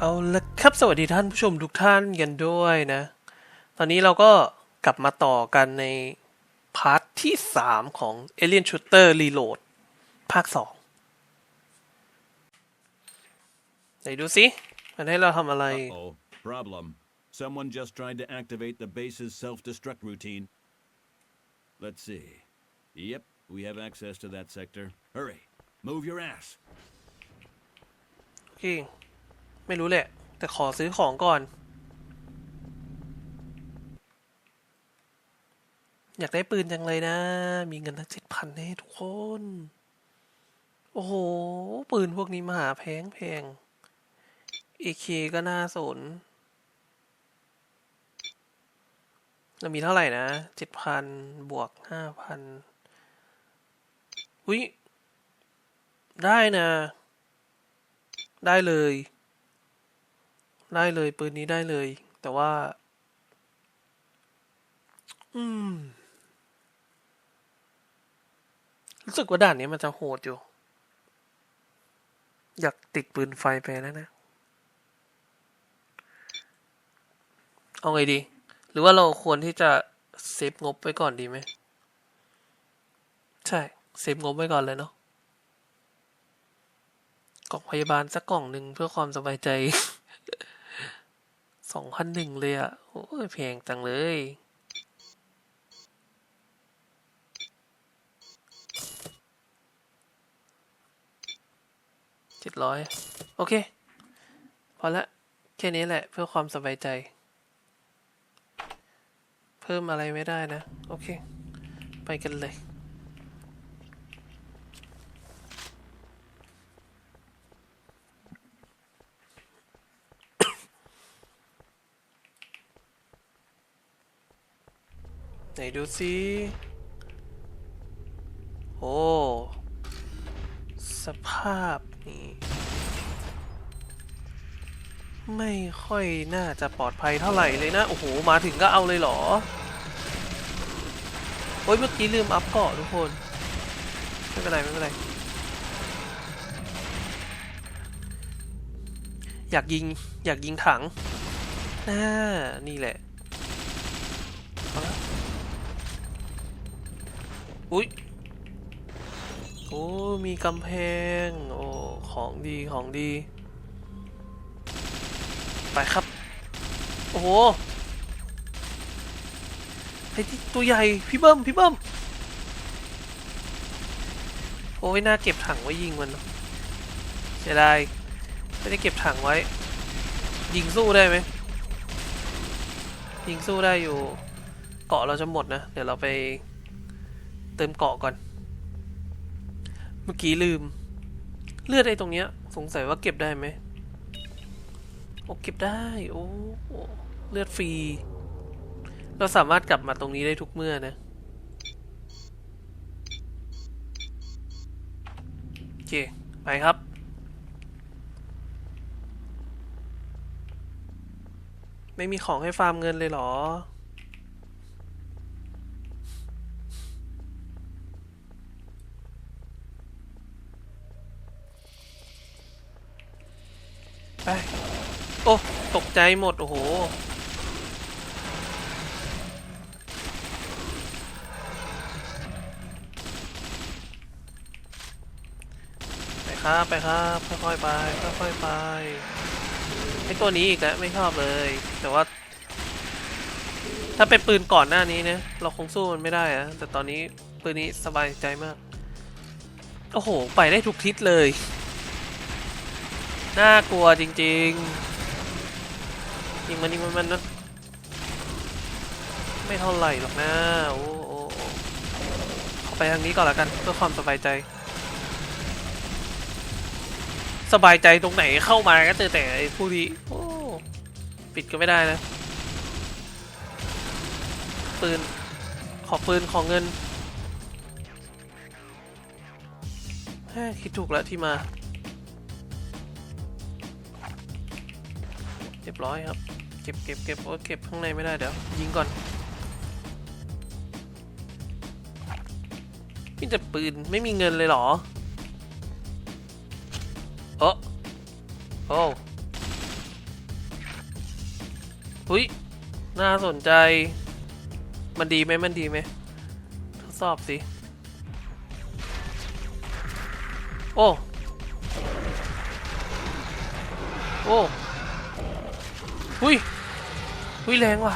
เอาละครับสวัสดีท่านผู้ชมทุกท่านกันด้วยนะ ตอนนี้เราก็กลับมาต่อกันใน พาร์ทที่ 3 ของ Alien Shooter Reload ภาค 2 ไหนดูสิ มันให้เราทำอะไร Oh, problem. Someone just tried to activate the base's self-destruct routine. Let's see. Yep, we have access to that sector. Hurry, move your ass. โอเค ไม่รู้แหละ แต่ขอซื้อของก่อน อยากได้ปืนจังเลยนะ มีเงินตั้งเจ็ดพันให้ทุกคน โอ้โห ปืนพวกนี้มหาแพงแพงเอเคก็น่าสนเรามีเท่าไหร่นะเจ็ดพันบวกห้าพันอุ้ย ได้นะ ได้เลย ได้เลยปืนนี้ได้เลย แต่ว่า อืม รู้สึกว่าด่านนี้มันจะโหดอยู่ อยากติดปืนไฟไปแล้วนะ เอาไงดี หรือว่าเราควรที่จะเซฟงบไว้ก่อนดีไหม ใช่ เซฟงบไว้ก่อนเลยเนาะกล่องพยาบาลสักกล่องหนึ่งเพื่อความสบายใจ สองพันหนึ่งเลยอะ่ะ โอ้ยแพงจังเลย เจ็ดร้อยโอเค พอละ แค่นี้แหละเพื่อความสบายใจ เพิ่มอะไรไม่ได้นะ โอเค ไปกันเลย ไหนดูสิโอ้สภาพนี่ไม่ค่อยน่าจะปลอดภัยเท่าไหร่เลยนะ โอ้โห มาถึงก็เอาเลยเหรอ โอ้ยเมื่อกี้ลืมอัพเกาะทุกคน ไม่เป็นไรไม่เป็นไร อยากยิง อยากยิงถังน่านี่แหละ เอาละ อุ้ยโอ้มีกำแพง โอ้ ของดีของดี ไปครับ โอ้โหไอ้ที่ตัวใหญ่ พี่เบิ้ม พี่เบิ้ม โอ้ยน่าเก็บถังไว้ยิงมันเสียดายไม่ได้เก็บถังไว้ ยิงสู้ได้ไหม ยิงสู้ได้อยู่ เกาะเราจะหมดนะ เดี๋ยวเราไป เติมเกาะก่อน เมื่อกี้ลืม เลือดไอ้ตรงเนี้ย สงสัยว่าเก็บได้ไหมโอ้เก็บได้โอ้โอ้เลือดฟรี เราสามารถกลับมาตรงนี้ได้ทุกเมื่อนะ โอเค ไปครับไม่มีของให้ฟาร์มเงินเลยเหรอ ใจหมด โอ้โห ไปครับไปครับ ค่อยๆไป ค่อยๆไปไอตัวนี้อีกแล้วไม่ชอบเลย แต่ว่า ถ้าเป็นปืนก่อนหน้านี้นะ เราคงสู้มันไม่ได้อะแต่ตอนนี้ปืนนี้สบายใจมาก โอ้โห ไปได้ทุกทิศเลย น่ากลัวจริง ๆ ยิงมันยิงมันมันนะไม่เท่าไหร่หรอกนะโอ้โอ้โอ้เข้าไปทางนี้ก่อนละกันเพื่อความสบายใจ สบายใจตรงไหนเข้ามาก็เจอแต่ไอ้ผู้นี้โอ้ปิดก็ไม่ได้นะปืนขอปืนขอเงินแฮคิดถูกแล้วที่มา ร้อยครับ เก็บเก็บเก็บโอ้เก็บข้างในไม่ได้เดี๋ยว ยิงก่อนมีแต่ปืนไม่มีเงินเลยเหรอโอ้โอ้อุ้ย น่าสนใจ มันดีไหมมันดีไหมทดสอบสิ โอ้ โอ้ หุยหุยแรงว่ะ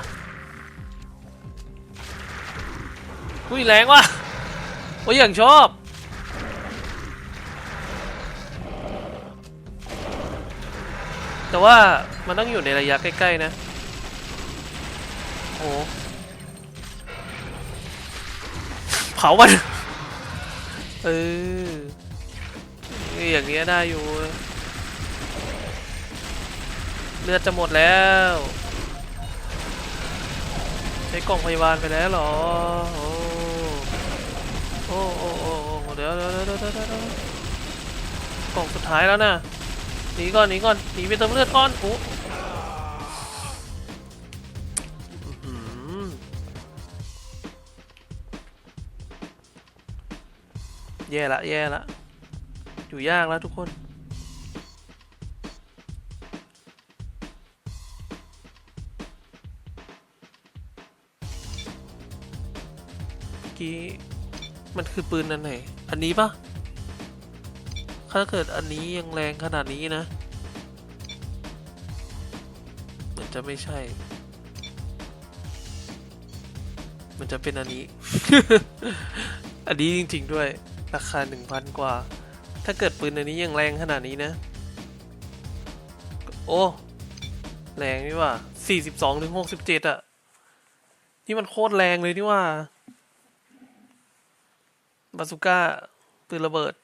หุยแรงว่ะโอ้ยอย่างชอบแต่ว่ามันต้องอยู่ในระยะใกล้ ๆ นะ โอ้โหเผามัน เออ อย่างเงี้ยได้อยู่ เลือดจะหมดแล้ว ใช้กล่องพยาบาลไปแล้วหรอโอ้โอ้โอ้โอ้เดี๋ยวเดี๋ยวเดี๋ยวเดี๋ยวกล่องสุดท้ายแล้วนะหนีก่อนหนีก่อนหนีไปเติมเลือดก่อนโอ้อื้อหือแย่ละแย่ละอยู่ยากแล้วทุกคน กี้ มันคือปืนอันไหน อันนี้ปะถ้าเกิดอันนี้ยังแรงขนาดนี้นะเหมือนจะไม่ใช่ มันจะเป็นอันนี้ อันนี้จริง ๆ ด้วย ราคาหนึ่งพันกว่า ถ้าเกิดปืนอันนี้ยังแรงขนาดนี้นะ โอ้ แรงนี่ว่าสี่สิบสองถึงหกสิบเจ็ดอะนี่มันโคตรแรงเลยนี่ว่า บาซูก้าปืนระเบิด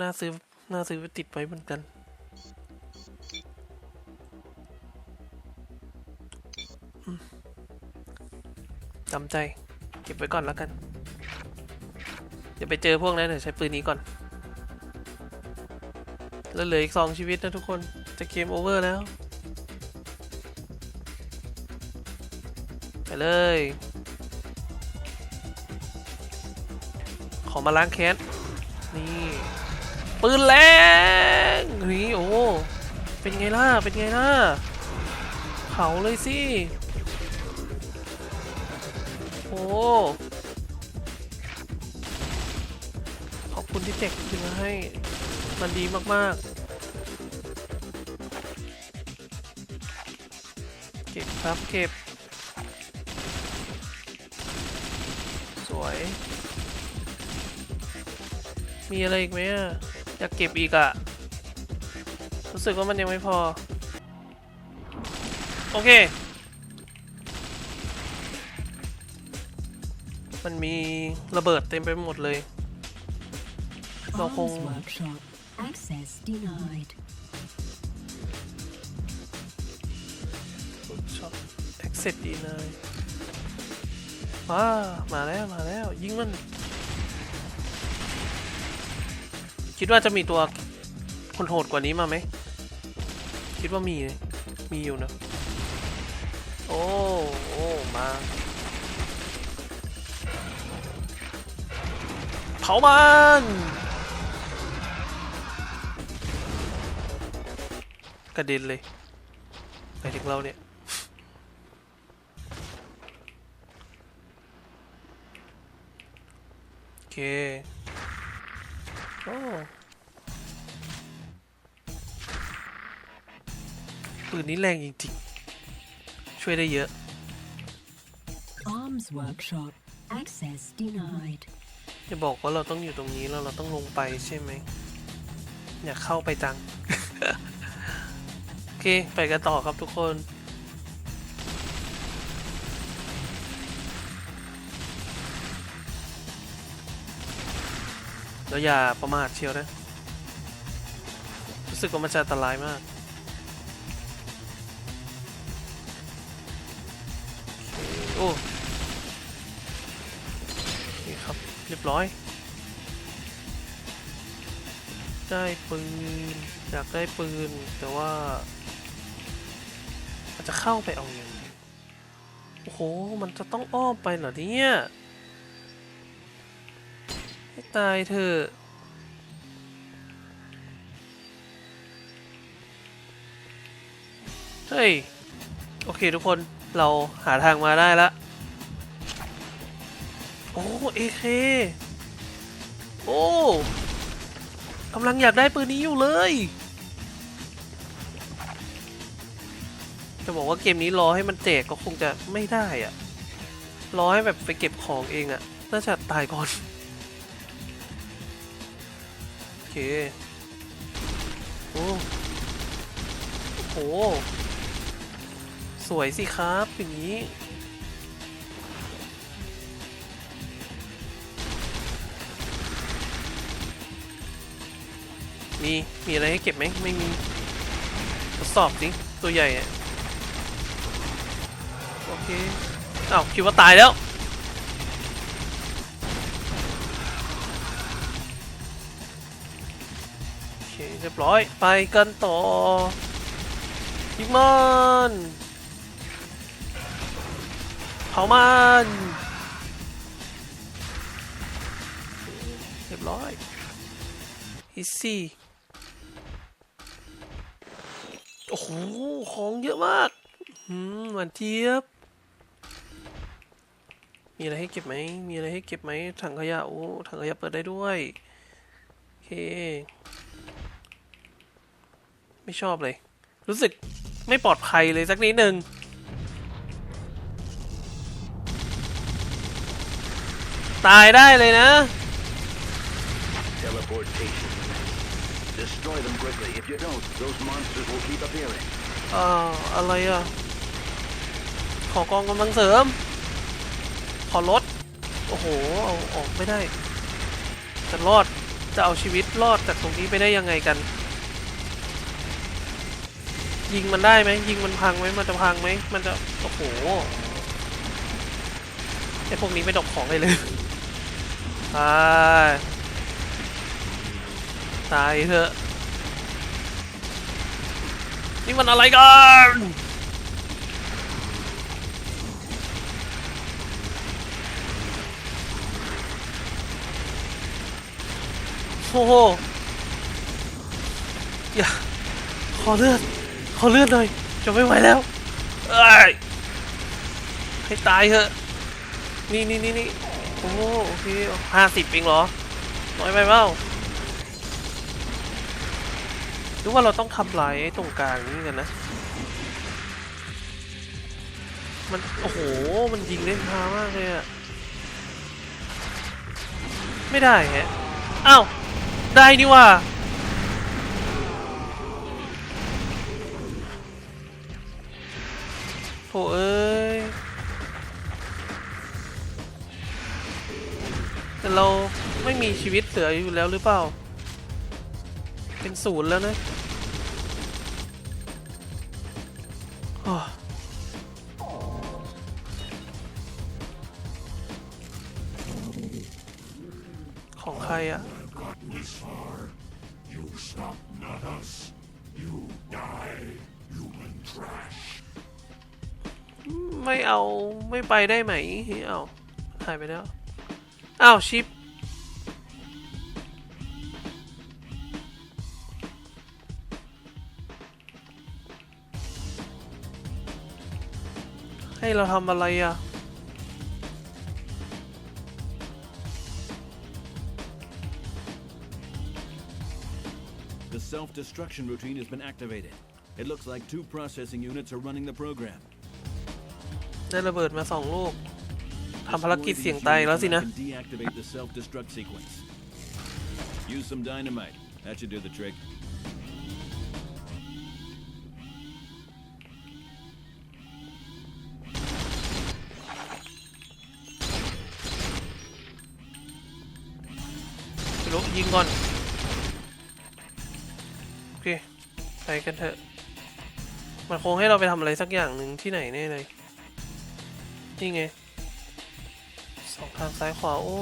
น่าซื้อน่าซื้อไปติดไว้เหมือนกัน จำใจ เก็บไว้ก่อนแล้วกัน เดี๋ยวไปเจอพวกนั้นเดี๋ยวใช้ปืนนี้ก่อน แล้วเหลืออีกสองชีวิตนะทุกคน จะเกมโอเวอร์แล้ว ไปเลย อมาล้างแค้น นี่ปืนแรงนี่โอ้ เป็นไงล่ะ เป็นไงล่ะ เผาเลยสิ โอ้ ขอบคุณที่แจกคืนมาให้ มันดีมาก ๆ เก็บครับ เก็บ สวย มีอะไรอีกไหมอะอยากเก็บอีกอะรู้สึกว่ามันยังไม่พอ โอเค มันมีระเบิดเต็มไปหมดเลย เราคง Arms workshop. Access denied. ช็อต exit ดีเลยว้ามาแล้ว มาแล้ว ยิงมัน คิดว่าจะมีตัวคนโหดกว่านี้มาไหม คิดว่ามี มีอยู่นะ โอ้โอ้มาเผามันกระเด็นเลยไปถึงเราเนี่ยโอเค โอ้ปืนนี้แรงจริงๆ ช่วยได้เยอะ Arms workshop. Access denied. จะบอกว่าเราต้องอยู่ตรงนี้แล้วเราต้องลงไปใช่ไหม อยากเข้าไปจัง โอเค ไปกันต่อครับทุกคน แล้วอย่าประมาทเชียวนะ รู้สึกว่ามันจะอันตรายมาก โอ้นี่ครับ เรียบร้อย ได้ปืน อยากได้ปืน แต่ว่ามันจะเข้าไปเอายังไงโอ้โห มันจะต้องอ้อมไปเหรอเนี่ย ตายเถอะเฮ้ย โอเคทุกคนเราหาทางมาได้ละ โอ้เอเคโอ้กำลังอยากได้ปืนนี้อยู่เลย จะบอกว่าเกมนี้รอให้มันแจกก็คงจะไม่ได้อะรอให้แบบไปเก็บของเองอะน่าจะตายก่อน เคโอ้โห สวยสิครับอย่างนี้มี มีอะไรให้เก็บไหมไม่มีทดสอบสิตัวใหญ่อะโอเคอ้าวคิดว่าตายแล้ว เรียบร้อย ไปกันต่อยิงมันเผามันเรียบร้อยอีซี่โอ้โห ของเยอะมากอืมหวานเจี๊ยบ มีอะไรให้เก็บไหม มีอะไรให้เก็บไหม ถังขยะ โอ้ ถังขยะเปิดได้ด้วย โอเค ไม่ชอบเลย รู้สึกไม่ปลอดภัยเลยสักนิดหนึ่งตายได้เลยนะ Teleportation. Destroy them quickly. If you don't, those monsters will keep appearing. อ่าอะไรอะ ขอกองกำลังเสริม ขอรถ โอ้โห เอาออกไม่ได้ จะรอด จะเอาชีวิตรอดจากตรงนี้ไปได้ยังไงกัน ยิงมันได้ไหมยิงมันพังไหมมันจะพังไหมมันจะโอ้โหไอพวกนี้ไม่ดอกของเลยเลยตายตายเถอะนี่มันอะไรกันโอ้โหอย่าขอเลือด อเลือดหน่อย จะไม่ไหวแล้วเอ้ยให้ตายเถอะ นี่นี่นี่นี่โอ้โหโอเคห้าสิบเองเหรอ น้อยไปเปล่าหรือว่าเราต้องทำลายไอ้ตรงกลางนี้กันนะ มัน โอ้โห มันยิงเล่นพามากเลยอะไม่ได้แฮะอ้าว ได้นี่ว่า ถเอ้ยแต่เราไม่มีชีวิตเหลืออยู่แล้วหรือเปล่า เป็นศูนย์แล้วนะ ไม่ไปได้ไหมเอาหายไปแล้ว อ้าวชิป ให้เราทำอะไรอ่ะ The self-destruction routine has been activated. It looks like two processing units are running the program. ได้ระเบิดมาสองลูกทำภาร Destroy กิจ these เสี่ยงตาย units แล้วสิ and I นะ can deactivate the self-destruct sequence. Use some dynamite. That should do the trick. ไปลุกยิงก่อน โอเค ไปกันเถอะ มันคงให้เราไปทำอะไรสักอย่างหนึ่งที่ไหนแน่เลย นี่ไงสองทางซ้ายขวา โอ้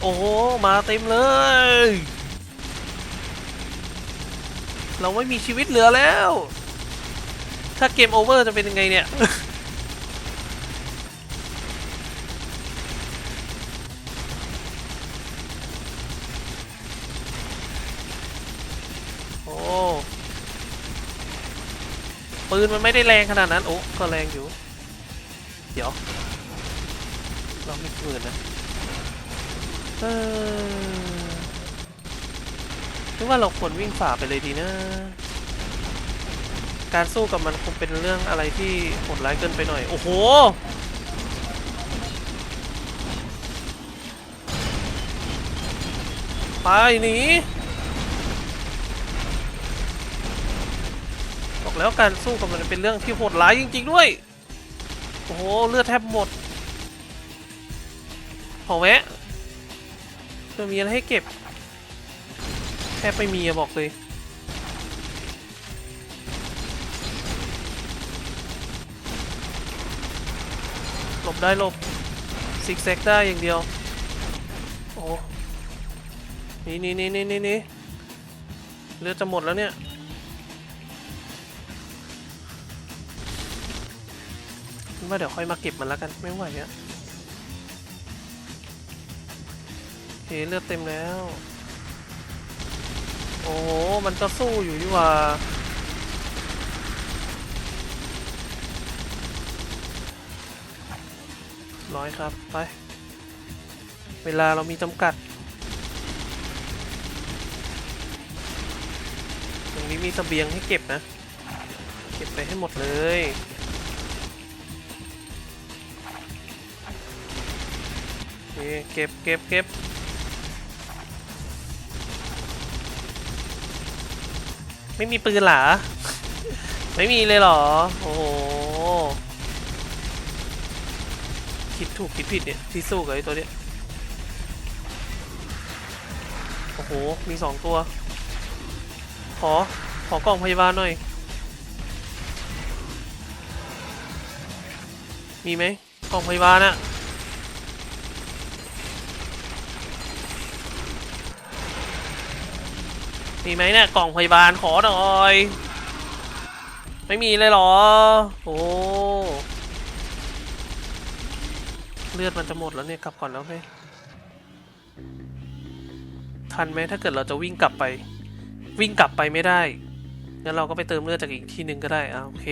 โอ้โห มาเต็มเลย เราไม่มีชีวิตเหลือแล้ว ถ้าเกมโอเวอร์จะเป็นยังไงเนี่ย โอ้ ปืนมันไม่ได้แรงขนาดนั้น โอ้ก็แรงอยู่ เดี๋ยว เราไม่ปืนนะเออว่าเราควรวิ่งฝ่าไปเลยดีนะ การสู้กับมันคงเป็นเรื่องอะไรที่โหดร้ายเกินไปหน่อย โอ้โหไปหนี บอก แล้วการสู้กับมันเป็นเรื่องที่โหดร้ายจริง ๆ ด้วย โอ้โห เลือดแทบหมดขอแวะจะมีอะไรให้เก็บ แทบไม่มีอะบอกเลยหลบได้หลบซิกแซกได้อย่างเดียว โอ้นี่นี่นี่นี่นี่นี่เลือดจะหมดแล้วเนี่ย ว่าเดี๋ยวค่อยมาเก็บมันแล้วกันไม่ไหวอะเฮ้เลือดเต็มแล้ว โอ้โหมันก็สู้อยู่ดีว่าร้อยครับ ไป เวลาเรามีจำกัด ตรงนี้มีเสบียงให้เก็บนะ เก็บไปให้หมดเลย เคเก็บเก็บเก็บไม่มีปืนหรอ ไม่มีเลยเหรอ โอ้โห คิดถูกคิดผิดเนี่ย ที่สู้กับไอ้ตัวเนี้ย โอ้โห มีสองตัว ขอ ขอกล่องพยาบาลหน่อย มีไหมกล่องพยาบาลอะ มีไหมเนี่ยกล่องพยาบาลขอหน่อย ไม่มีเลยเหรอ โอ้เลือดมันจะหมดแล้วเนี่ยกลับก่อนแล้วไหมทันไหมถ้าเกิดเราจะวิ่งกลับไป วิ่งกลับไปไม่ได้งั้นเราก็ไปเติมเลือดจากอีกที่หนึ่งก็ได้อ่าโอเค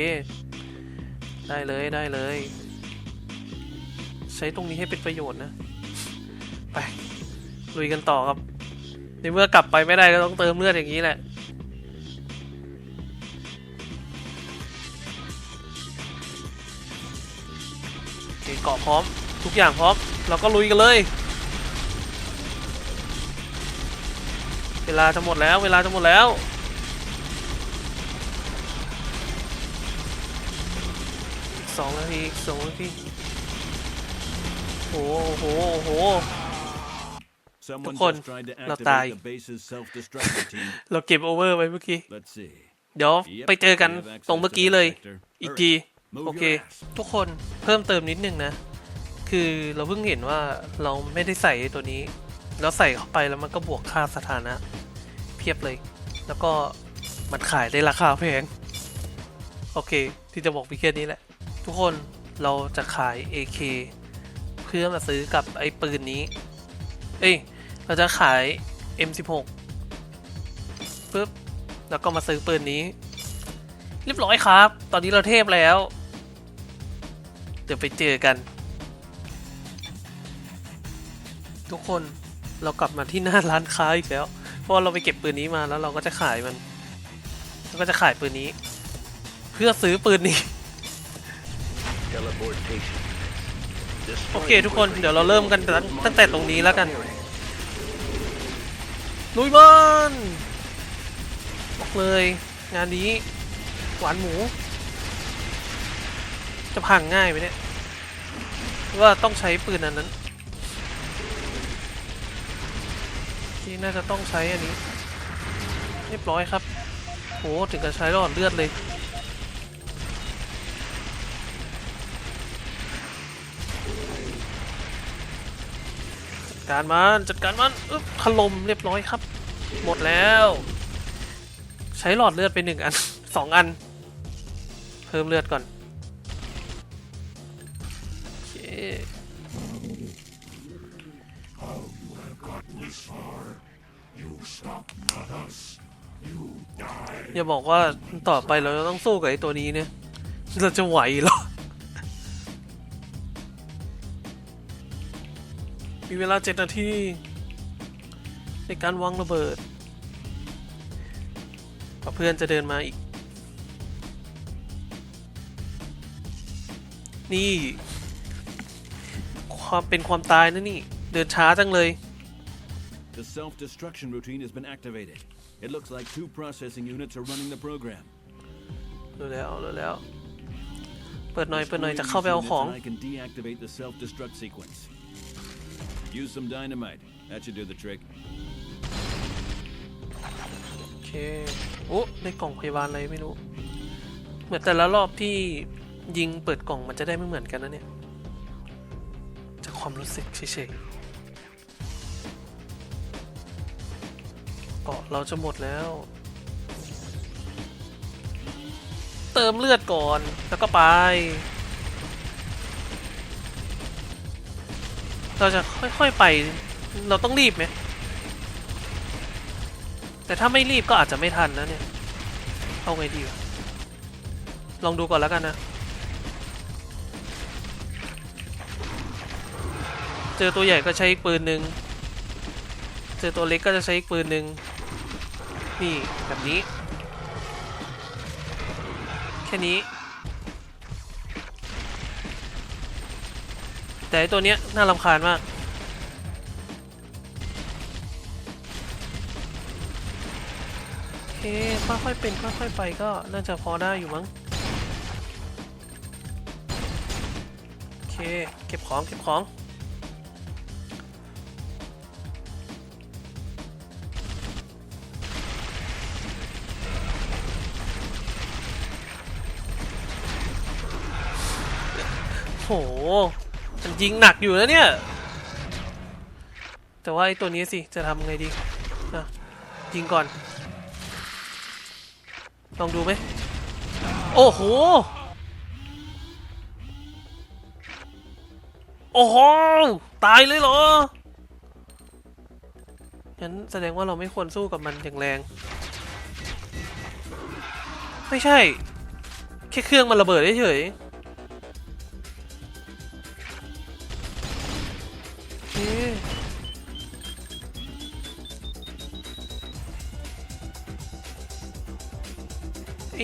ได้เลยได้เลย ใช้ตรงนี้ให้เป็นประโยชน์นะ ไปลุยกันต่อครับ ในเมื่อกลับไปไม่ได้ก็ต้องเติมเลือดอย่างนี้แหละเกาะพร้อม ทุกอย่างพร้อม เราก็ลุยกันเลย เวลาจะหมดแล้ว เวลาจะหมดแล้วสองนาทีอีกสองนาทีโอ้โหโอ้โห Tukon, just tried to เรา activate ตาย the base's self-destruct routine. เราเก็บโอเวอร์ไว้เมื่อกี้ Let's see. เดี๋ยว Yep, ไปเจอกัน we have access ตรงเมื่อ to กี้ that เลย sector. อีก Hurry, ที move โอ your เค ass. ทุกคนเพิ่มเติมนิดนึงนะ คือเราเพิ่งเห็นว่าเราไม่ได้ใส่ไอ้ตัวนี้ แล้วใส่เข้าไปแล้วมันก็บวกค่าสถานะ เพียบเลย แล้วก็มันขายได้ราคาแพง โอเค ที่จะบอกพี่แค่นี้แหละ ทุกคนเราจะขาย AK เพื่อมาซื้อกับไอ้ปืนนี้ เอ้ย เราจะขาย M16 ปึ๊บ แล้วก็มาซื้อปืนนี้ เรียบร้อยครับ ตอนนี้เราเทพแล้ว เดี๋ยวไปเจอกัน ทุกคนเรากลับมาที่หน้าร้านค้าอีกแล้ว เพราะว่าเราไปเก็บปืนนี้มาแล้วเราก็จะขายมันเราก็จะขายปืนนี้ เพื่อซื้อปืนนี้ Teleportation. โอเคทุกคนเดี๋ยวเราเริ่มกันตั้งตั้งแต่ตรงนี้แล้วกัน ลุยบอลบอกเลย งานนี้ หวานหมู จะพังง่ายไหมเนี่ยว่าต้องใช้ปืนอันนั้น ที่น่าจะต้องใช้อันนี้ เรียบร้อยครับโหถึงกับใช้รอดเลือดเลย การมันจัดการมันอึ๊บถล่มเรียบร้อยครับ หมดแล้ว ใช้หลอดเลือดไปหนึ่งอันสองอัน เพิ่มเลือดก่อนโอเคอย่าบอกว่าต่อไปเราจะต้องสู้กับไอ้ตัวนี้เนี่ย เราจะไหวหรอ มีเวลาเจ็ดนาที ในการวางระเบิดกว่าเพื่อนจะเดินมาอีก นี่ ความเป็นความตายนะนี่ เดินช้าจังเลย The self-destruction routine has been activated. It looks like two processing units are running the program. รู้แล้วรู้แล้ว เปิดหน่อย เปิดหน่อย จะเข้าไปเอาของ I can deactivate the self-destruct sequence. Use some dynamite. That should do the trick. โอเค โอ้ได้กล่องพยาบาลอะไรไม่รู้ เหมือนแต่ละรอบที่ยิงเปิดกล่องมันจะได้ไม่เหมือนกันนะเนี่ย จากความรู้สึกเฉยๆเกาะเราจะหมดแล้ว เติมเลือดก่อนแล้วก็ไป เราจะค่อยๆไป เราต้องรีบไหม แต่ถ้าไม่รีบก็อาจจะไม่ทันนะเนี่ย เอาไงดีวะ ลองดูก่อนแล้วกันนะ เจอตัวใหญ่ก็ใช้อีกปืนหนึ่ง เจอตัวเล็กก็จะใช้อีกปืนหนึ่ง นี่แบบนี้ แค่นี้ แต่ไอตัวเนี้ยน่ารำคาญมาก โอเค ค่อยๆเป็นค่อยๆไปก็น่าจะพอได้อยู่มั้ง โอเค เก็บของเก็บของโห มันยิงหนักอยู่นะเนี่ย แต่ว่าไอ้ตัวนี้สิ จะทำไงดีอะยิงก่อน ลองดูไหม โอ้โห โอ้โห ตายเลยเหรอ งั้นแสดงว่าเราไม่ควรสู้กับมันอย่างแรง ไม่ใช่ แค่เครื่องมันระเบิดเฉยๆ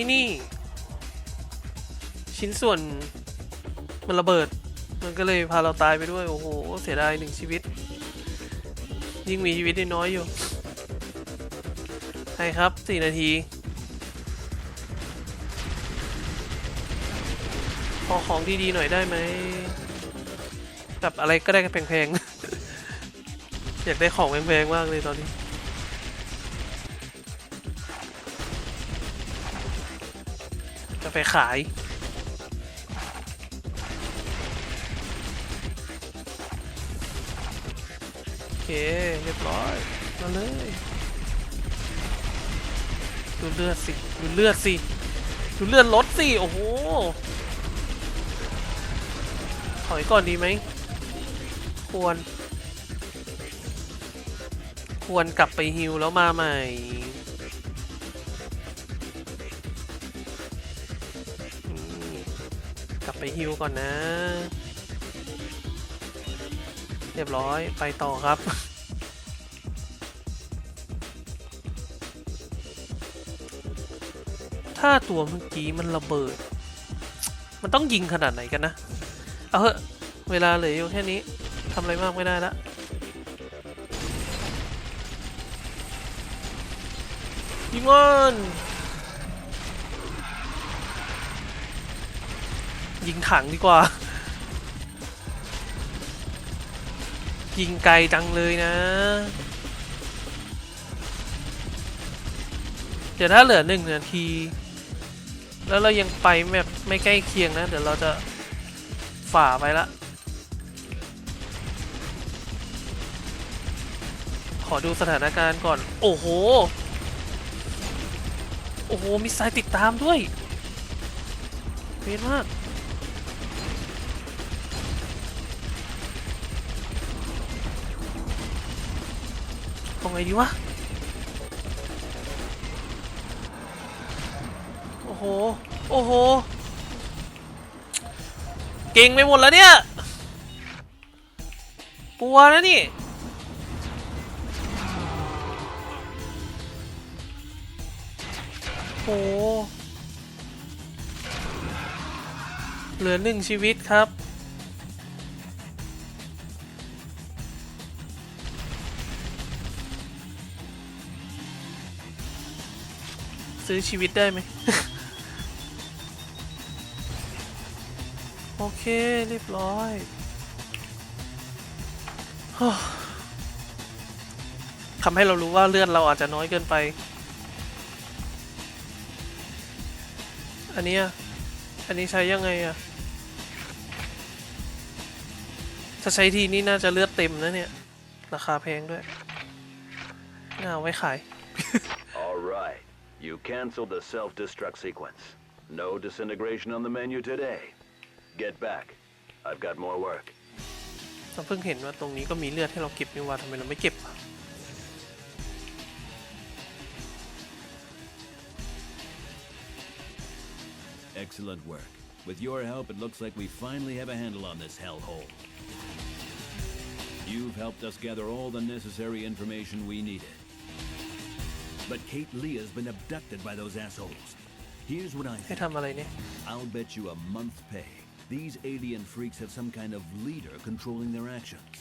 ไอ้นี่ ชิ้นส่วนมันระเบิด มันก็เลยพาเราตายไปด้วย โอ้โห เสียดายหนึ่งชีวิต ยิ่งมีชีวิตได้น้อยอยู่ให้ครับสี่นาทีขอของดีๆหน่อยได้ไหมแบบอะไรก็ได้แพงๆ อยากได้ของแพงๆมากเลยตอนนี้ ไปขาย โอเค เรียบร้อย มาเลย ดูเลือดสิ ดูเลือดสิ ดูเลือดลดสิ โอ้โห ถอยก่อนดีไหม ควร ควรกลับไปฮิวแล้วมาใหม่ ไปฮิวก่อนนะ เรียบร้อยไปต่อครับ ถ้าตัวเมื่อกี้มันระเบิด มันต้องยิงขนาดไหนกันนะ เอาเถอะเวลาเหลืออยู่แค่นี้ทำอะไรมากไม่ได้ละยิงมัน ยิงถังดีกว่า ยิงไกลจังเลยนะ เดี๋ยวถ้าเหลือหนึ่งนาที แล้วเรายังไปแบบไม่ใกล้เคียงนะ เดี๋ยวเราจะฝ่าไปละ ขอดูสถานการณ์ก่อน โอ้โห โอ้โห มีสายติดตามด้วยเวียนมาก ไงดีวะ โอ้โห โอ้โห เก่งไปหมดแล้วเนี่ย กลัวนะนี่โหเหลือหนึ่งชีวิตครับ ซื้อชีวิตได้ไหม โอเค เรียบร้อยทำให้เรารู้ว่าเลือดเราอาจจะน้อยเกินไป อันนี้อันนี้ใช้ยังไงอะถ้าใช้ทีนี่น่าจะเลือดเต็มนะเนี่ย ราคาแพงด้วยน่าเอาไว้ขาย You canceled the self-destruct sequence. No disintegration on the menu today. Get back. I've got more work. เราเพิ่งเห็นว่าตรงนี้ก็มีเลือดให้เราเก็บนี่หว่าทำไมเราไม่เก็บอะ Excellent work. With your help, it looks like we finally have a handle on this hellhole. You've helped us gather all the necessary information we needed. But Kate Leah's been abducted by those assholes. Here's what I ให้ think. ทำอะไรเนี่ย I'll bet you a month pay. These alien freaks have some kind of leader controlling their actions.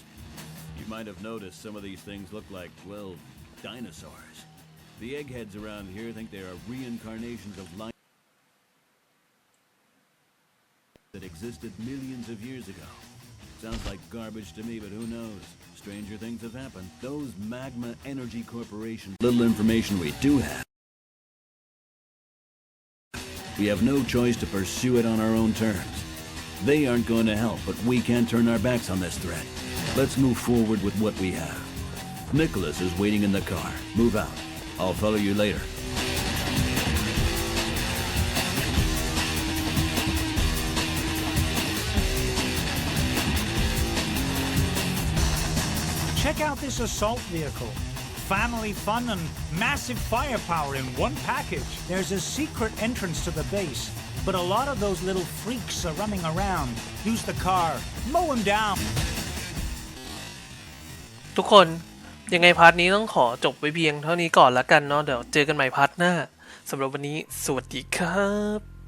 You might have noticed some of these things look like, well, dinosaurs. The eggheads around here think they are reincarnations of life that existed millions of years ago. Sounds like garbage to me, but who knows? Stranger things have happened. Those Magma Energy Corporation, little information we do have. We have no choice to pursue it on our own terms. They aren't going to help, but we can't turn our backs on this threat. Let's move forward with what we have. Nicholas is waiting in the car. Move out. I'll follow you later. Check out this assault vehicle. Family fun and massive firepower in one package. There's a secret entrance to the base, but a lot of those little freaks are running around. Use the car, mow them down. ทุกคนยังไงพาร์ทนี้ต้องขอจบไว้เพียงเท่านี้ก่อนละกันเนาะเดี๋ยวเจอกันใหม่พาร์ทหน้าสำหรับวันนี้ สวัสดีครับ